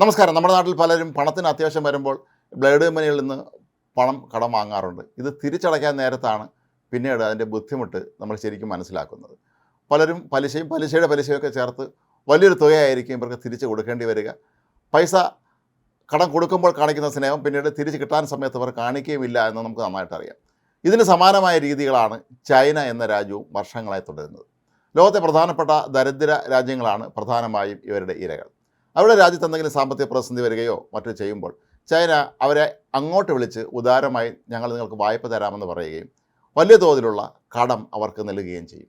നമസ്കാരം. നമ്മുടെ നാട്ടിൽ പലരും പണത്തിന് അത്യാവശ്യം വരുമ്പോൾ ബ്ലേഡ് കമ്പനികളിൽ നിന്ന് പണം കടം വാങ്ങാറുണ്ട്. ഇത് തിരിച്ചടയ്ക്കാൻ നേരത്താണ് പിന്നീട് അതിന്റെ ബുദ്ധിമുട്ട് നമ്മൾ ശരിക്കും മനസ്സിലാക്കുന്നത്. പലരും പലിശയും പലിശയുടെ പലിശയൊക്കെ ചേർത്ത് വലിയൊരു തുകയായിരിക്കും ഇവർക്ക് തിരിച്ച് കൊടുക്കേണ്ടി വരിക. പൈസ കടം കൊടുക്കുമ്പോൾ കാണിക്കുന്ന സ്നേഹം പിന്നീട് തിരിച്ച് കിട്ടാൻ സമയത്ത് ഇവർ കാണിക്കുകയുമില്ല എന്ന് നമുക്ക് നന്നായിട്ട് അറിയാം ഇതിന് സമാനമായ രീതികളാണ് ചൈന എന്ന രാജ്യവും വർഷങ്ങളായി തുടരുന്നത്. ലോകത്തെ പ്രധാനപ്പെട്ട ദരിദ്ര രാജ്യങ്ങളാണ് പ്രധാനമായും ഇവരുടെ ഇരകൾ. അവരുടെ രാജ്യത്ത് എന്തെങ്കിലും സാമ്പത്തിക പ്രതിസന്ധി വരികയോ മറ്റോ ചെയ്യുമ്പോൾ ചൈന അവരെ അങ്ങോട്ട് വിളിച്ച് ഉദാരമായി ഞങ്ങൾ നിങ്ങൾക്ക് വായ്പ തരാമെന്ന് പറയുകയും വലിയ തോതിലുള്ള കടം അവർക്ക് നൽകുകയും ചെയ്യും.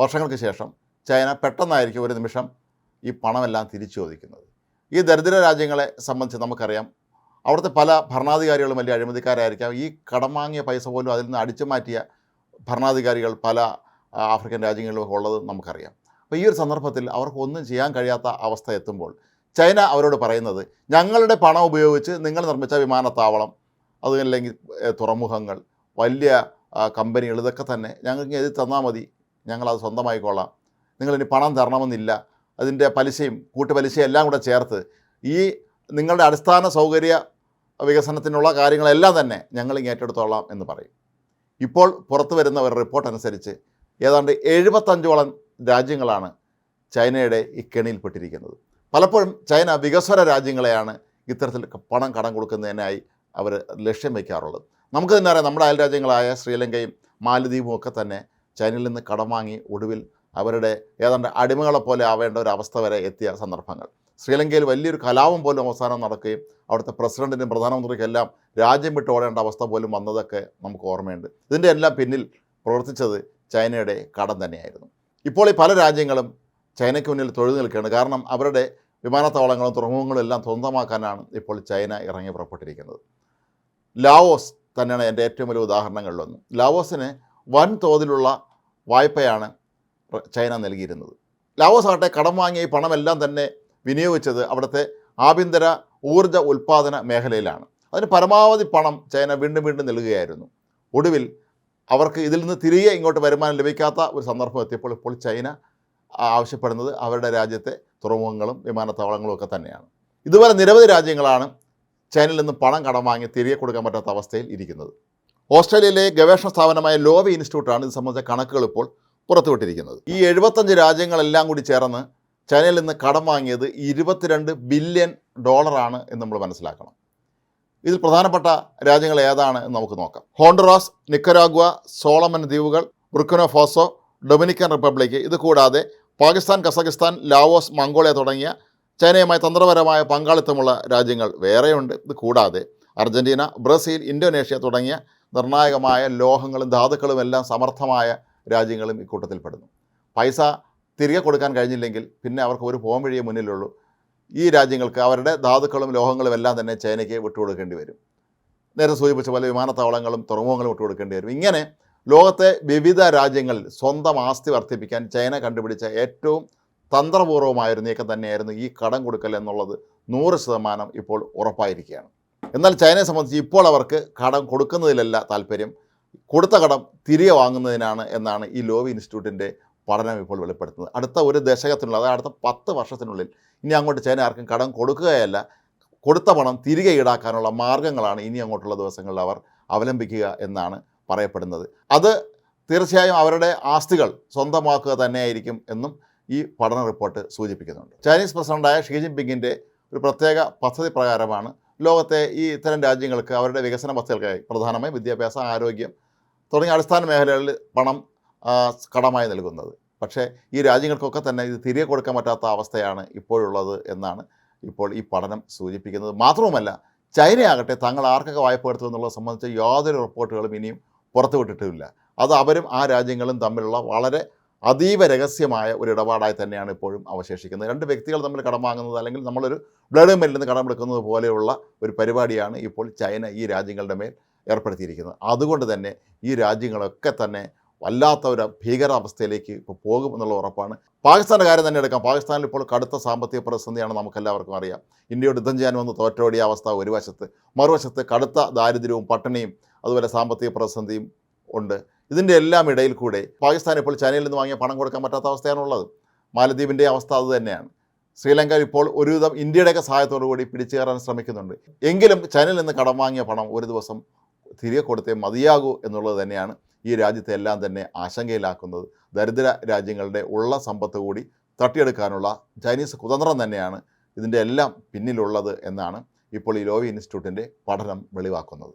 വർഷങ്ങൾക്ക് ശേഷം ചൈന പെട്ടെന്നായിരിക്കും ഒരു നിമിഷം ഈ പണമെല്ലാം തിരിച്ചു ചോദിക്കുന്നത് ഈ ദരിദ്ര രാജ്യങ്ങളെ സംബന്ധിച്ച് നമുക്കറിയാം അവിടുത്തെ പല ഭരണാധികാരികളും വലിയ അഴിമതിക്കാരായിരിക്കാം. ഈ കടം വാങ്ങിയ പൈസ പോലും അതിൽ നിന്ന് അടിച്ചു മാറ്റിയ ഭരണാധികാരികൾ പല ആഫ്രിക്കൻ രാജ്യങ്ങളിലും ഉള്ളത് നമുക്കറിയാം. അപ്പോൾ ഈ ഒരു സന്ദർഭത്തിൽ അവർക്ക് ഒന്നും ചെയ്യാൻ കഴിയാത്ത അവസ്ഥ എത്തുമ്പോൾ ചൈന അവരോട് പറയുന്നത് ഞങ്ങളുടെ പണം ഉപയോഗിച്ച് നിങ്ങൾ നിർമ്മിച്ച വിമാനത്താവളം അതല്ലെങ്കിൽ തുറമുഖങ്ങൾ വലിയ കമ്പനികൾ ഇതൊക്കെ തന്നെ ഞങ്ങൾക്ക് എഴുതി തന്നാൽ മതി. ഞങ്ങളത് സ്വന്തമായിക്കൊള്ളാം നിങ്ങളിനി പണം തരണമെന്നില്ല. അതിന്റെ പലിശയും കൂട്ടുപലിശയും എല്ലാം കൂടെ ചേർത്ത് ഈ നിങ്ങളുടെ അടിസ്ഥാന സൗകര്യ വികസനത്തിനുള്ള കാര്യങ്ങളെല്ലാം തന്നെ ഞങ്ങൾ ഏറ്റെടുത്തോളാം എന്ന് പറയും. ഇപ്പോൾ പുറത്തു വരുന്ന ഒരു റിപ്പോർട്ട് അനുസരിച്ച് ഏതാണ്ട് എഴുപത്തഞ്ചോളം രാജ്യങ്ങളാണ് ചൈനയുടെ ഈ പലപ്പോഴും ചൈന വികസ്വര രാജ്യങ്ങളെയാണ് ഇത്തരത്തിൽ പണം കടം കൊടുക്കുന്നതിനായി അവർ ലക്ഷ്യം വയ്ക്കാറുള്ളത്. നമുക്ക് തന്നെ അറിയാം നമ്മുടെ അയൽരാജ്യങ്ങളായ ശ്രീലങ്കയും മാലദ്വീപും ഒക്കെ തന്നെ ചൈനയിൽ നിന്ന് കടം വാങ്ങി ഒടുവിൽ അവരുടെ ഏതാണ്ട് അടിമകളെ പോലെ ആവേണ്ട ഒരു അവസ്ഥ വരെ എത്തിയ സന്ദർഭങ്ങൾ. ശ്രീലങ്കയിൽ വലിയൊരു കലാപം പോലും അവസാനം നടക്കുകയും അവിടുത്തെ പ്രസിഡന്റിനും പ്രധാനമന്ത്രിക്കെല്ലാം രാജ്യം വിട്ട് ഓടേണ്ട അവസ്ഥ പോലും വന്നതൊക്കെ നമുക്ക് ഓർമ്മയുണ്ട്. ഇതിന്റെ എല്ലാം പിന്നിൽ പ്രവർത്തിച്ചത് ചൈനയുടെ കടം തന്നെയായിരുന്നു. ഇപ്പോൾ ഈ പല രാജ്യങ്ങളും ചൈനയ്ക്ക് മുന്നിൽ തൊഴിൽ നിൽക്കുകയാണ്. കാരണം അവരുടെ വിമാനത്താവളങ്ങളും തുറമുഖങ്ങളും എല്ലാം സ്വന്തമാക്കാനാണ് ഇപ്പോൾ ചൈന ഇറങ്ങി പുറപ്പെട്ടിരിക്കുന്നത്. ലാവോസ് തന്നെയാണ് എന്റെ ഏറ്റവും വലിയ ഉദാഹരണങ്ങളിലൊന്ന് ലാവോസിന് വൻ തോതിലുള്ള വായ്പയാണ് ചൈന നൽകിയിരുന്നത്. ലാവോസ് ആകട്ടെ കടം വാങ്ങിയ ഈ പണമെല്ലാം തന്നെ വിനിയോഗിച്ചത് അവിടുത്തെ ആഭ്യന്തര ഊർജ ഉൽപ്പാദന മേഖലയിലാണ്. അതിന് പരമാവധി പണം ചൈന വീണ്ടും വീണ്ടും നൽകുകയായിരുന്നു. ഒടുവിൽ അവർക്ക് ഇതിൽ നിന്ന് തിരികെ ഇങ്ങോട്ട് വരുമാനം ലഭിക്കാത്ത ഒരു സന്ദർഭം എത്തിയപ്പോൾ ഇപ്പോൾ ചൈന ആവശ്യപ്പെടുന്നത് അവരുടെ രാജ്യത്തെ തുറമുഖങ്ങളും വിമാനത്താവളങ്ങളും ഒക്കെ തന്നെയാണ്. ഇതുപോലെ നിരവധി രാജ്യങ്ങളാണ് ചൈനയിൽ നിന്ന് പണം കടം വാങ്ങി തിരികെ കൊടുക്കാൻ പറ്റാത്ത അവസ്ഥയിൽ ഇരിക്കുന്നത്. ഓസ്ട്രേലിയയിലെ ഗവേഷണ സ്ഥാപനമായ ലോവി ഇൻസ്റ്റിറ്റ്യൂട്ടാണ് ഇത് സംബന്ധിച്ച കണക്കുകൾ ഇപ്പോൾ പുറത്തുവിട്ടിരിക്കുന്നത്. ഈ എഴുപത്തഞ്ച് രാജ്യങ്ങളെല്ലാം കൂടി ചേർന്ന് ചൈനയിൽ നിന്ന് കടം വാങ്ങിയത് ഇരുപത്തിരണ്ട് ബില്യൺ ഡോളറാണ് എന്ന് നമ്മൾ മനസ്സിലാക്കണം. ഇതിൽ പ്രധാനപ്പെട്ട രാജ്യങ്ങൾ ഏതാണ് എന്ന് നമുക്ക് നോക്കാം. ഹോണ്ടറാസ് നിക്കരാഗ്വ സോളമൻ ദ്വീപുകൾ ബുർക്കനോ ഫോസോ ഡൊമിനിക്കൻ റിപ്പബ്ലിക്. ഇത് കൂടാതെ പാകിസ്ഥാൻ കസഖിസ്ഥാൻ ലാവോസ് മംഗോളിയ തുടങ്ങിയ ചൈനയുമായി തന്ത്രപരമായ പങ്കാളിത്തമുള്ള രാജ്യങ്ങൾ വേറെയുണ്ട്. ഇത് കൂടാതെ അർജന്റീന ബ്രസീൽ ഇന്തോനേഷ്യ തുടങ്ങിയ നിർണായകമായ ലോഹങ്ങളും ധാതുക്കളും എല്ലാം സമർത്ഥമായ രാജ്യങ്ങളും ഇക്കൂട്ടത്തിൽപ്പെടുന്നു. പൈസ തിരികെ കൊടുക്കാൻ കഴിഞ്ഞില്ലെങ്കിൽ പിന്നെ അവർക്ക് ഒരു പോം വഴിയേ മുന്നിലുള്ളൂ. ഈ രാജ്യങ്ങൾക്ക് അവരുടെ ധാതുക്കളും ലോഹങ്ങളും എല്ലാം തന്നെ ചൈനയ്ക്ക് വിട്ടുകൊടുക്കേണ്ടി വരും. നേരത്തെ സൂചിപ്പിച്ച പോലെ വിമാനത്താവളങ്ങളും തുറമുഖങ്ങളും വിട്ടുകൊടുക്കേണ്ടി വരും. ഇങ്ങനെ ലോകത്തെ വിവിധ രാജ്യങ്ങളിൽ സ്വന്തം ആസ്തി വർദ്ധിപ്പിക്കാൻ ചൈന കണ്ടുപിടിച്ച ഏറ്റവും തന്ത്രപൂർവമായൊരു നീക്കം തന്നെയായിരുന്നു ഈ കടം കൊടുക്കൽ എന്നുള്ളത് നൂറ് ശതമാനം ഇപ്പോൾ ഉറപ്പായിരിക്കുകയാണ്. എന്നാൽ ചൈനയെ സംബന്ധിച്ച് ഇപ്പോൾ അവർക്ക് കടം കൊടുക്കുന്നതിലല്ല താല്പര്യം. കൊടുത്ത കടം തിരികെ വാങ്ങുന്നതിനാണ് എന്നാണ് ഈ ലോവി ഇൻസ്റ്റിറ്റ്യൂട്ടിന്റെ പഠനം ഇപ്പോൾ വെളിപ്പെടുത്തുന്നത്. അടുത്ത ഒരു ദശകത്തിനുള്ളിൽ അതായത് അടുത്ത പത്ത് വർഷത്തിനുള്ളിൽ ഇനി അങ്ങോട്ട് ചൈന ആർക്കും കടം കൊടുക്കുകയല്ല. കൊടുത്ത പണം തിരികെ ഈടാക്കാനുള്ള മാർഗങ്ങളാണ് ഇനി അങ്ങോട്ടുള്ള ദിവസങ്ങളിൽ അവർ അവലംബിക്കുക എന്നാണ് പറയപ്പെടുന്നത്. അത് തീർച്ചയായും അവരുടെ ആസ്തികൾ സ്വന്തമാക്കുക തന്നെയായിരിക്കും എന്നും ഈ പഠന റിപ്പോർട്ട് സൂചിപ്പിക്കുന്നുണ്ട്. ചൈനീസ് പ്രസിഡന്റായ ഷീ ജിൻപിങ്ങിന്റെ ഒരു പ്രത്യേക പദ്ധതി പ്രകാരമാണ് ലോകത്തെ ഈ ഇത്തരം രാജ്യങ്ങൾക്ക് അവരുടെ വികസന പദ്ധതികൾക്കായി പ്രധാനമായും വിദ്യാഭ്യാസം ആരോഗ്യം തുടങ്ങിയ അടിസ്ഥാന മേഖലകളിൽ പണം കടമായി നൽകുന്നത്. പക്ഷേ ഈ രാജ്യങ്ങൾക്കൊക്കെ തന്നെ ഇത് തിരികെ കൊടുക്കാൻ പറ്റാത്ത അവസ്ഥയാണ് ഇപ്പോഴുള്ളത് എന്നാണ് ഇപ്പോൾ ഈ പഠനം സൂചിപ്പിക്കുന്നത്. മാത്രവുമല്ല ചൈനയാകട്ടെ തങ്ങൾ ആർക്കൊക്കെ വായ്പ എടുത്തു എന്നുള്ളത് സംബന്ധിച്ച് യാതൊരു റിപ്പോർട്ടുകളും ഇനിയും പുറത്തുവിട്ടിട്ടുമില്ല അത് അവരും ആ രാജ്യങ്ങളും തമ്മിലുള്ള വളരെ അതീവ രഹസ്യമായ ഒരു ഇടപാടായി തന്നെയാണ് ഇപ്പോഴും അവശേഷിക്കുന്നത്. രണ്ട് വ്യക്തികൾ തമ്മിൽ കടം വാങ്ങുന്നത് അല്ലെങ്കിൽ നമ്മളൊരു ബ്ലഡ് മെല്ലിൽ നിന്ന് കടമെടുക്കുന്നത് പോലെയുള്ള ഒരു പരിപാടിയാണ് ഇപ്പോൾ ചൈന ഈ രാജ്യങ്ങളുടെ മേൽ ഏർപ്പെടുത്തിയിരിക്കുന്നത്. അതുകൊണ്ട് തന്നെ ഈ രാജ്യങ്ങളൊക്കെ തന്നെ വല്ലാത്ത ഒരു ഭീകരാവസ്ഥയിലേക്ക് ഇപ്പോൾ പോകും എന്നുള്ള ഉറപ്പാണ്. പാകിസ്ഥാന്റെ കാര്യം തന്നെ എടുക്കാം. പാകിസ്ഥാനിൽ ഇപ്പോൾ കടുത്ത സാമ്പത്തിക പ്രതിസന്ധിയാണ് നമുക്കെല്ലാവർക്കും അറിയാം. ഇന്ത്യയോട് യുദ്ധം ചെയ്യാൻ വന്ന് തോറ്റോടിയ അവസ്ഥ ഒരു വശത്ത് മറുവശത്ത് കടുത്ത ദാരിദ്ര്യവും പട്ടിണിയും അതുപോലെ സാമ്പത്തിക പ്രതിസന്ധിയും ഉണ്ട്. ഇതിന്റെ എല്ലാം ഇടയിൽ കൂടെ പാകിസ്ഥാൻ ഇപ്പോൾ ചൈനയിൽ നിന്ന് വാങ്ങിയ പണം കൊടുക്കാൻ പറ്റാത്ത അവസ്ഥയാണുള്ളത്. മാലദ്വീപിന്റെ അവസ്ഥ അത് തന്നെയാണ്. ശ്രീലങ്ക ഇപ്പോൾ ഒരുവിധം ഇന്ത്യയുടെയൊക്കെ സഹായത്തോടു കൂടി പിടിച്ചു കയറാൻ ശ്രമിക്കുന്നുണ്ട്. എങ്കിലും ചൈനയിൽ നിന്ന് കടം വാങ്ങിയ പണം ഒരു ദിവസം തിരികെ കൊടുത്തേ മതിയാകൂ എന്നുള്ളത് തന്നെയാണ്. ഈ രാജ്യത്തെ എല്ലാം തന്നെ ആശങ്കയിലാക്കുന്നത്. ദരിദ്ര രാജ്യങ്ങളുടെ ഉള്ള സമ്പത്ത് കൂടി തട്ടിയെടുക്കാനുള്ള ചൈനീസ് കുതന്ത്രം തന്നെയാണ് ഇതിന്റെ എല്ലാം പിന്നിലുള്ളത് എന്നാണ് ഇപ്പോൾ ഈ ലോവി ഇൻസ്റ്റിറ്റ്യൂട്ടിന്റെ പഠനം വെളിവാക്കുന്നത്.